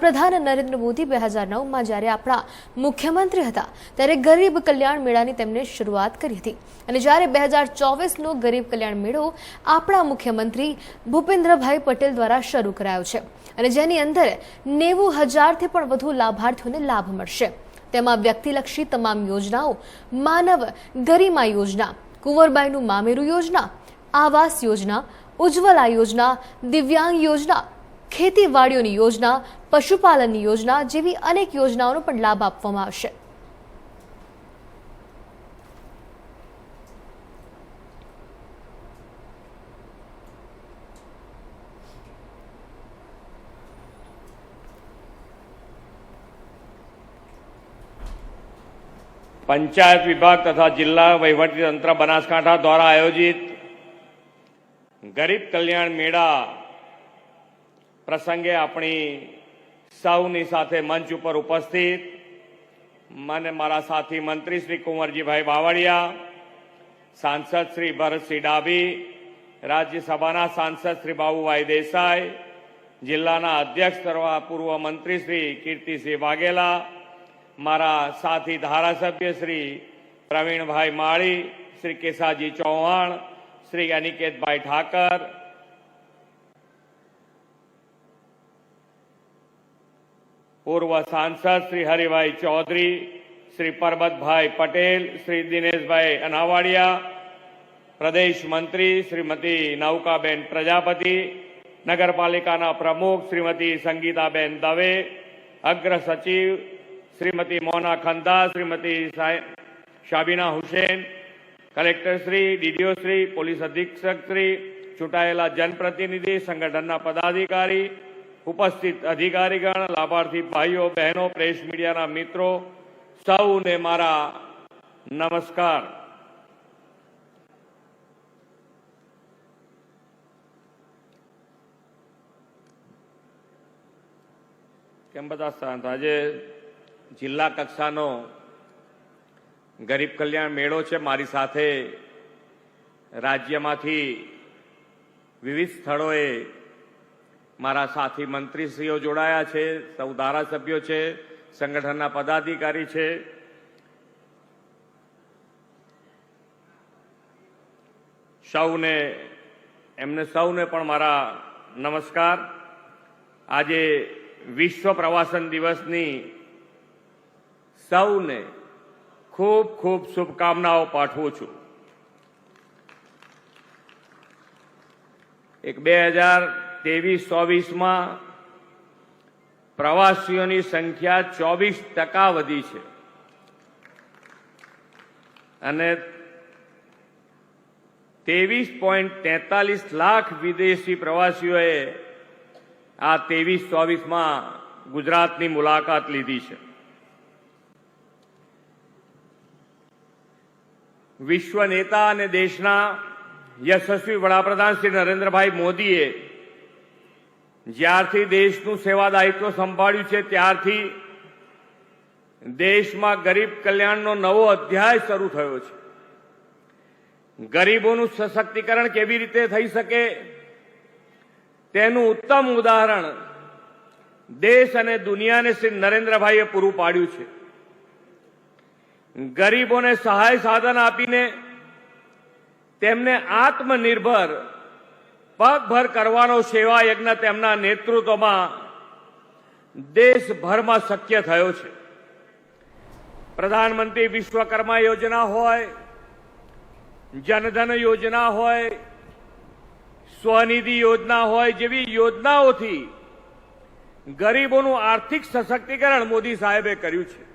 વડાપ્રધાન નરેન્દ્ર મોદી બે હજાર નવમાં જ્યારે આપણા મુખ્યમંત્રી હતા, ત્યારે ગરીબ કલ્યાણ મેળાની તેમણે શરૂઆત કરી હતી. અને જ્યારે બે હજાર ચોવીસનો ગરીબ કલ્યાણ મેળો આપણા મુખ્યમંત્રી ભૂપેન્દ્રભાઈ પટેલ દ્વારા શરૂ કરાયો છે અને જેની અંદર નેવું હજારથી પણ વધુ લાભાર્થીઓને લાભ મળશે. તેમાં વ્યક્તિલક્ષી તમામ યોજનાઓ, માનવ ગરિમા યોજના, કુંવરબાઈનું મામેરું યોજના, આવાસ યોજના, ઉજ્જવલા યોજના, દિવ્યાંગ યોજના ખેતીવાડીઓની યોજના, પશુપાલનની યોજના જેવી અનેક યોજનાઓનો પણ લાભ આપવામાં આવશે. પંચાયત વિભાગ તથા જિલ્લા વહીવટી તંત્ર બનાસકાંઠા દ્વારા આયોજિત ગરીબ કલ્યાણ મેળા પ્રસંગે આપણી સૌની સાથે મંચ ઉપર ઉપસ્થિત મને મારા સાથી મંત્રી શ્રી કુંવરજીભાઈ બાવળિયા, સાંસદ શ્રી ભરતસિંહ ડાભી, રાજ્યસભાના સાંસદ શ્રી બાબુભાઈ દેસાઈ, જિલ્લાના અધ્યક્ષ તરવા પૂર્વ મંત્રી શ્રી કીર્તિસિંહ વાઘેલા, મારા સાથી ધારાસભ્ય શ્રી પ્રવીણભાઈ માળી, શ્રી કેસાજી ચૌહાણ, શ્રી અનિકેતભાઈ ઠાકર પૂર્વ સાંસદ શ્રી હરિભાઈ ચૌધરી, શ્રી પરબતભાઈ પટેલ, શ્રી દિનેશભાઈ અનાવાડિયા, પ્રદેશ મંત્રી શ્રીમતી નૌકાબેન પ્રજાપતિ, નગરપાલિકાના પ્રમુખ શ્રીમતી સંગીતાબેન દવે, અગ્ર સચિવ શ્રીમતી મોના ખંદા, શ્રીમતી શાબીના હુસેન કલેક્ટરશ્રી ડીડીઓશ્રી પોલીસ અધિક્ષક શ્રી, ચૂંટાયેલા જનપ્રતિનિધિ, સંગઠનના પદાધિકારી ઉપસ્થિત અધિકારીગણ, લાભાર્થી ભાઈઓ, બહેનો, પ્રેસ મીડિયાના મિત્રો, સૌને મારા નમસ્કાર. કેમ બધા શાંત? આજે જિલ્લા કક્ષાનો ગરીબ કલ્યાણ મેળો છે. મારી સાથે રાજ્યમાંથી વિવિધ સ્થળોએ મારા સાથી મંત્રીશ્રીઓ જોડાયા છે, સૌ ધારાસભ્યો છે, સંગઠનના પદાધિકારી છે. સૌને, એમને સૌને પણ મારા નમસ્કાર. આજે વિશ્વ પ્રવાસન દિવસની સૌને ખૂબ ખૂબ શુભકામનાઓ પાઠવું છું. એક બે હજાર ત્રેવીસ ચોવીસમાં પ્રવાસીઓની સંખ્યા ચોવીસ ટકા વધી છે. અને ત્રેવીસ પોઈન્ટ તેતાલીસ લાખ વિદેશી પ્રવાસીઓએ આ ત્રેવીસ ચોવીસમાં ગુજરાતની મુલાકાત લીધી છે. વિશ્વ નેતા અને દેશના યશસ્વી વડાપ્રધાન શ્રી નરેન્દ્રભાઈ મોદીએ જ્યારથી દેશનું સેવા દાયિત્વ સંભાળ્યું છે, ત્યારથી દેશમાં ગરીબ કલ્યાણનો નવો અધ્યાય શરૂ થયો છે. ગરીબોનું સશક્તિકરણ કેવી રીતે થઈ શકે? તેનું ઉત્તમ ઉદાહરણ દેશ અને દુનિયાને શ્રી નરેન્દ્રભાઈએ પૂરું પાડ્યું છે. ગરીબોને સહાય સાધન આપીને તેમને આત્મનિર્ભર પગભર કરવાનો સેવા યજ્ઞ તેમના નેતૃત્વમાં દેશભરમાં શક્ય થયો છે. પ્રધાનમંત્રી વિશ્વકર્મા યોજના હોય, જનધન યોજના હોય, સ્વનિધિ યોજના હોય જેવી યોજનાઓથી ગરીબોનું આર્થિક સશક્તિકરણ મોદી સાહેબે કર્યું છે.